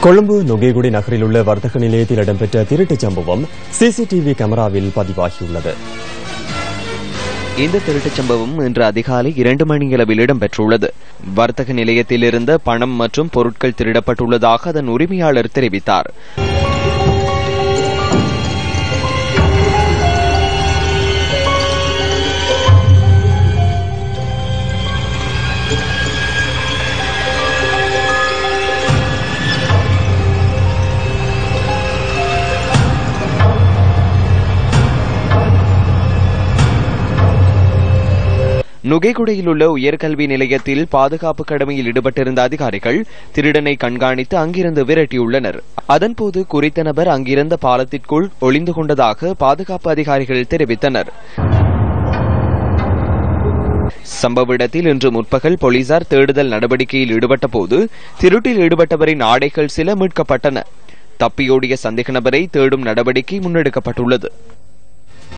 கொழும்பு நுகேகுடி நகரில் உள்ள வர்த்தக நிலையத்தில் இடம்பெற்ற திருட்டுச் சம்பவம் சிசிடிவி கேமராவில் பதிவாகியுள்ளது. இந்த திருட்டுச் சம்பவம் இன்று அதிகாலை இரண்டு மணியளவில் இடம்பெற்றுள்ளது. வர்த்தக நிலையத்தில் இருந்த பணம் மற்றும் பொருட்கள் திருடப்பட்டுள்ளதாக அதன் உரிமையாளர் தெரிவித்தார். நுகைகுடையில் உள்ள உயர்கல்வி நிலையத்தில் பாதுகாப்பு கடமையில் ஈடுபட்டிருந்த அதிகாரிகள் திருடனை கண்காணித்து அங்கிருந்து விரட்டியுள்ளனர். அதன்போது குறித்த நபர் அங்கிருந்த பாலத்திற்குள் ஒளிந்து கொண்டதாக பாதுகாப்பு அதிகாரிகள் தெரிவித்தனர். சம்பவ இடத்தில் இன்று முற்பகல் போலீசார் தேடுதல் நடவடிக்கையில் ஈடுபட்ட போது திருட்டில் ஈடுபட்டவரின் ஆடைகள் சில மீட்கப்பட்டன. தப்பியோடிய சந்தேக நபரை தேடும் நடவடிக்கை முன்னெடுக்கப்பட்டுள்ளது.